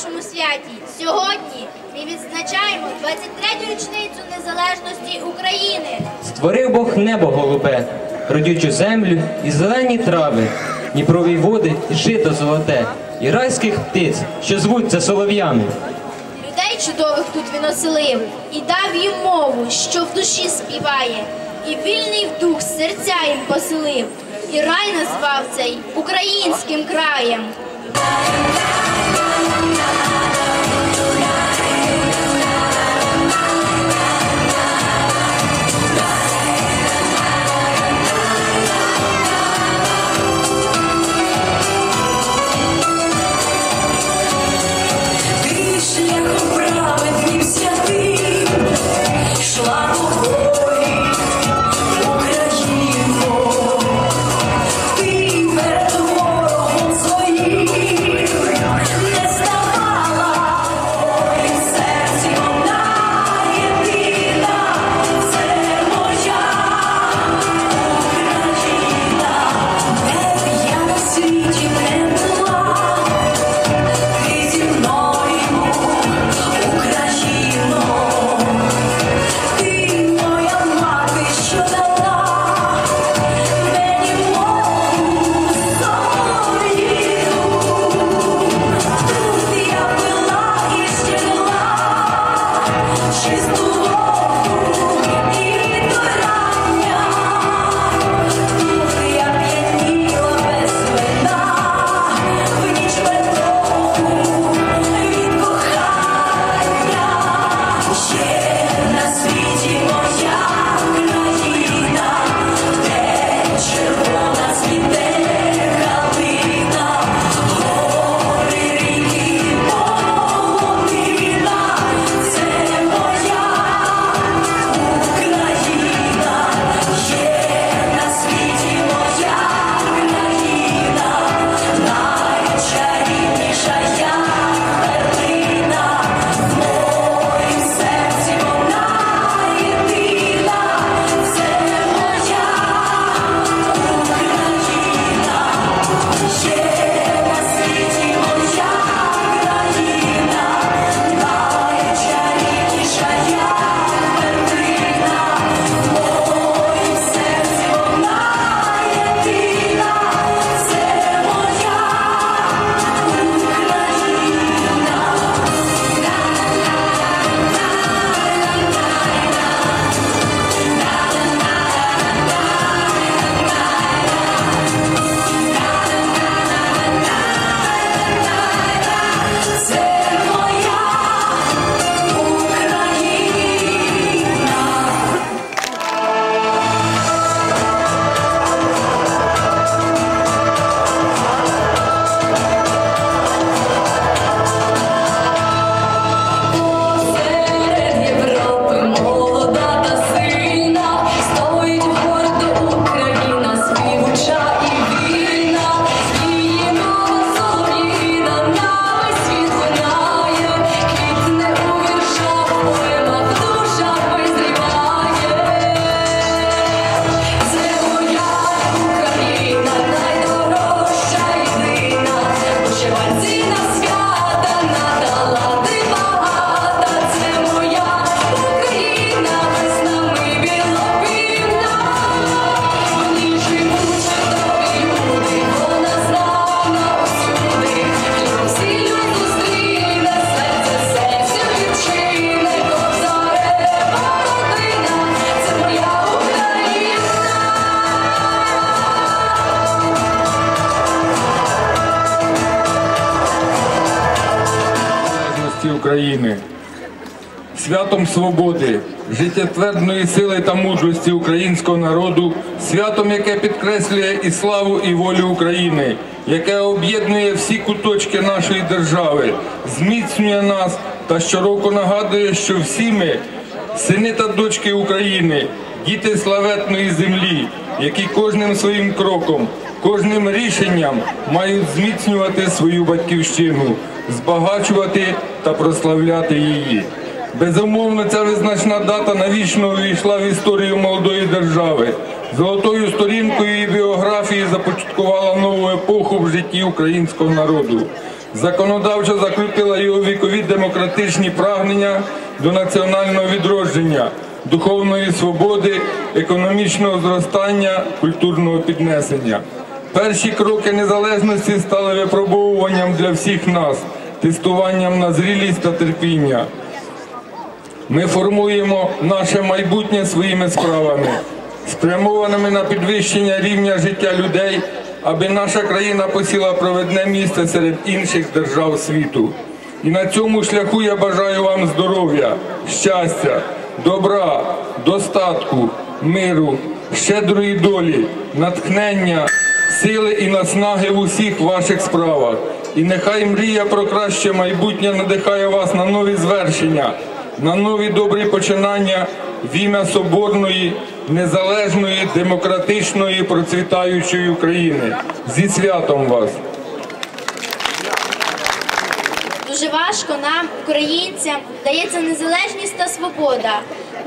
нашому святі. Сьогодні ми відзначаємо 23-ю річницю незалежності України. Створив Бог небо голубе, родючу землю і зелені трави, Дніпрові води і жито золоте, і райських птиць, що звуться солов'ями. Людей чудових тут він оселив і дав їм мову, що в душі співає, і вільний дух серця їм поселив, і рай назвав цей українським краєм. Незалежності України, святом свободи, життєтвердної сили та мудрості українського народу, святом, яке підкреслює і славу, і волю України, яке об'єднує всі куточки нашої держави, зміцнює нас та щороку нагадує, що всі ми сини та дочки України, діти славетної землі, які кожним своїм кроком, кожним рішенням мають зміцнювати свою батьківщину, збагачувати та прославляти її. Безумовно, ця визначна дата навічно увійшла в історію молодої держави. Золотою сторінкою її біографії започаткувала нову епоху в житті українського народу. законодавчо закріпила його вікові демократичні прагнення до національного відродження, духовної свободи, економічного зростання, культурного піднесення. Перші кроки незалежності стали випробовуванням для всіх нас, тестуванням на зрілість та терпіння. Ми формуємо наше майбутнє своїми справами, спрямованими на підвищення рівня життя людей, аби наша країна посіла провідне місце серед інших держав світу. І на цьому шляху я бажаю вам здоров'я, щастя, добра, достатку, миру, щедрої долі, натхнення, сили і наснаги в усіх ваших справах. І нехай мрія про краще майбутнє надихає вас на нові звершення, на нові добрі починання в ім'я соборної, незалежної, демократичної, процвітаючої України. Зі святом вас! Дуже важко нам, українцям, дається незалежність та свобода.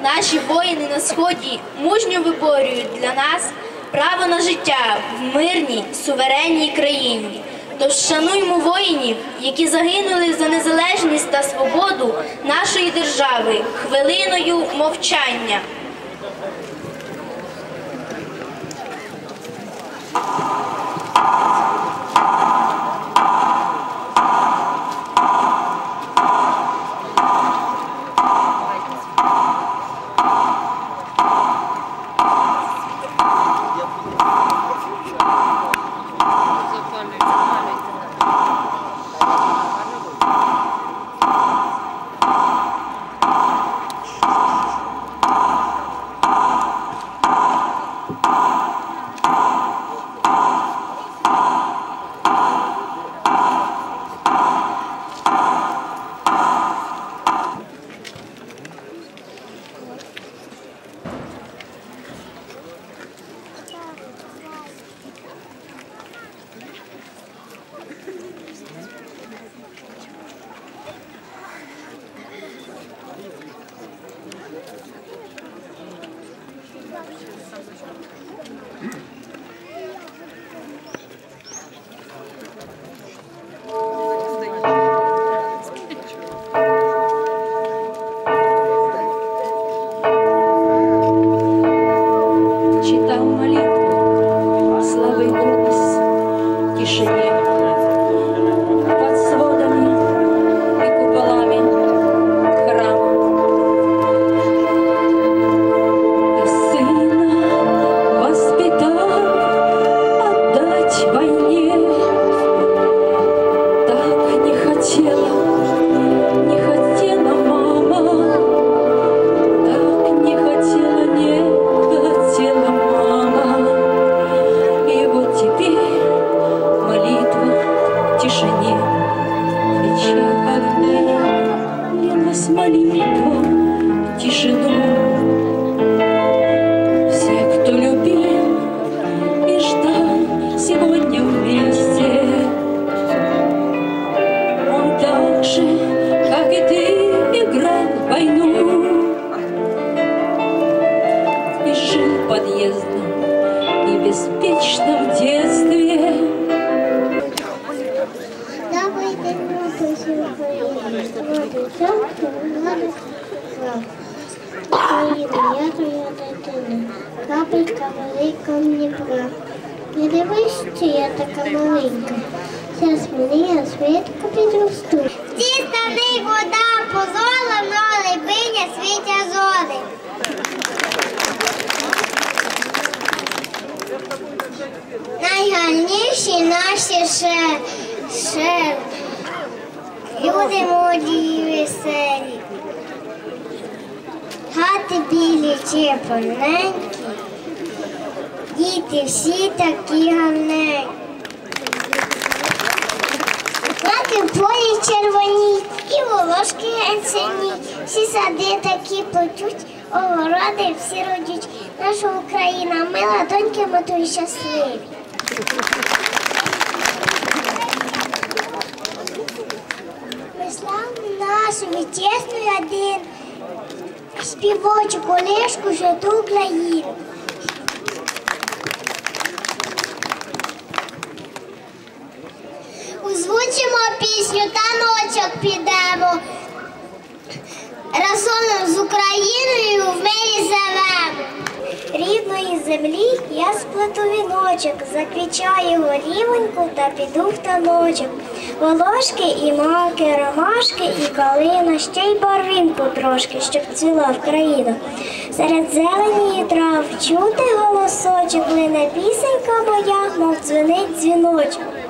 Наші воїни на сході мужньо виборюють для нас право на життя в мирній суверенній країні. Тож шануймо воїнів, які загинули за незалежність та свободу нашої держави хвилиною мовчання. Україна, я твоя дитина, крапелька велика Дніпра. Не дивись, що я така маленька. Зараз мені я швидко підросту. В цій стани вода позола, но либиня світя зори. Найгарніші наші ще, люди молоді і веселі. Хати білі чепоненькі, діти всі такі гарненькі. Лаки в полі червоні і волошки генсені, всі сади такі плетуть, огороди всі родють. Наша Україна, мила доньки, матуй щасливі. Ми славну нашу вітчизну один, співочу колишку житу Україну. Озвучимо пісню. підемо. Разом з Україною в землі я сплету віночок, заквічаю горівоньку та піду в таночок. Волошки і маки, ромашки і калина, ще й барвінку трошки, щоб цвіла в. Серед зелені і трав чути голосочок, лине пісенька моя, мов дзвенить дзвіночок.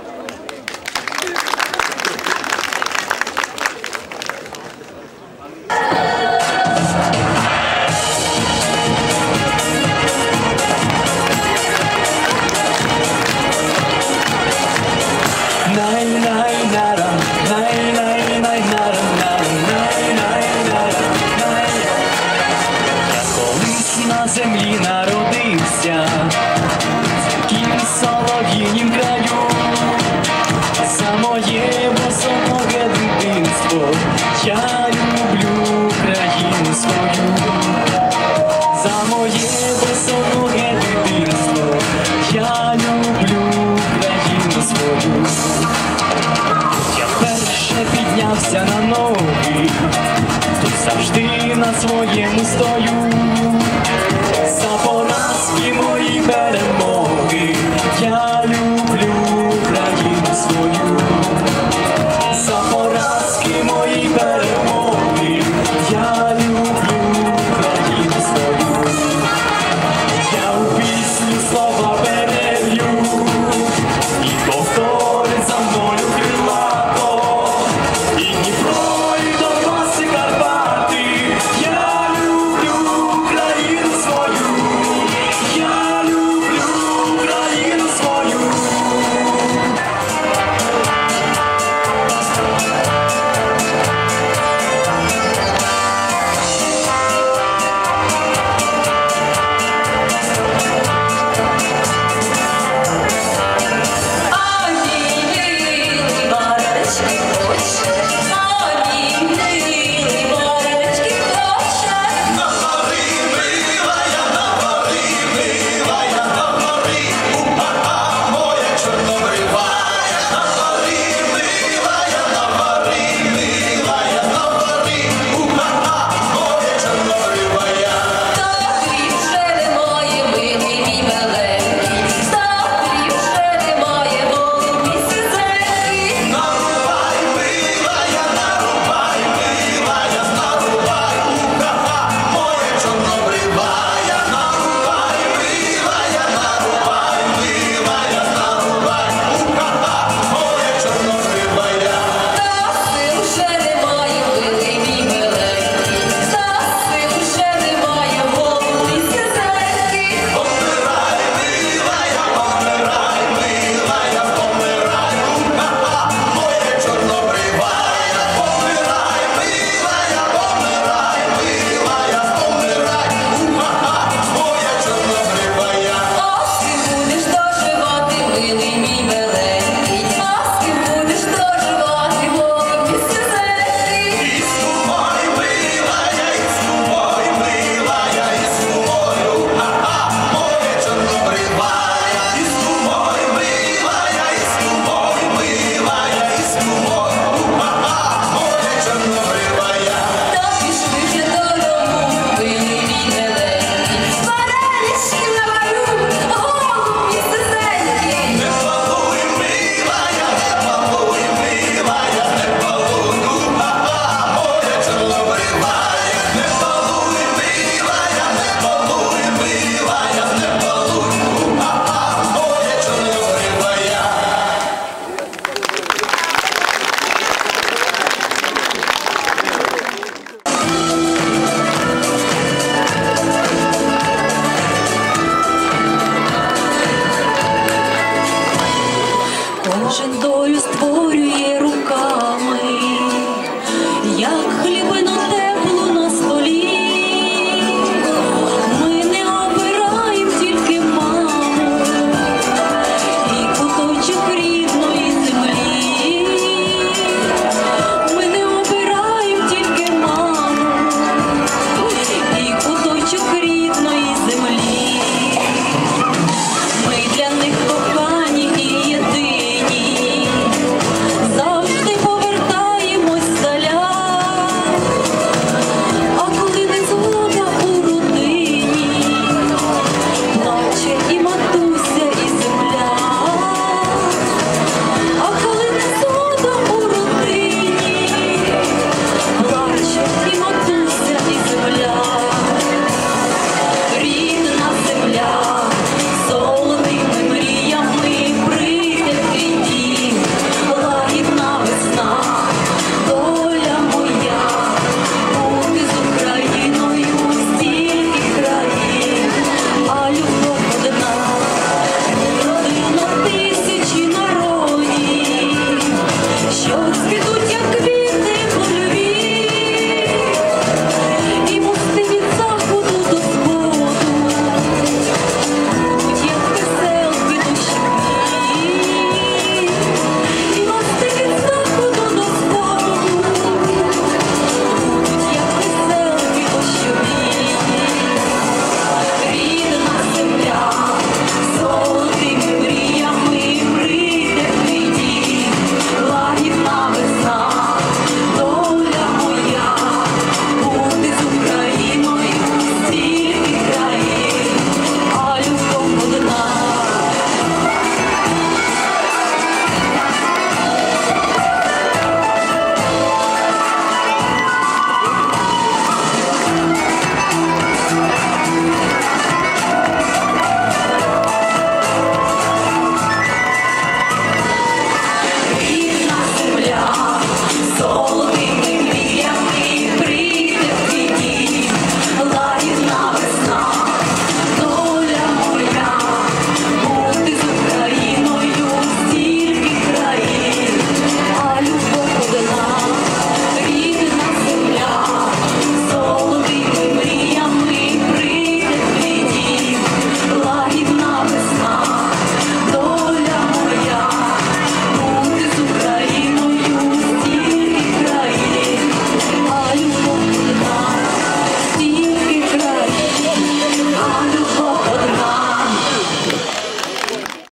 На землі народився, в тім солов'їнім краю, за моє босоноге дитинство, я люблю країну свою, за моє босоноге дитинство, я люблю країну свою. Я вперше піднявся на ноги, тут завжди на своєму стою. Anybody more?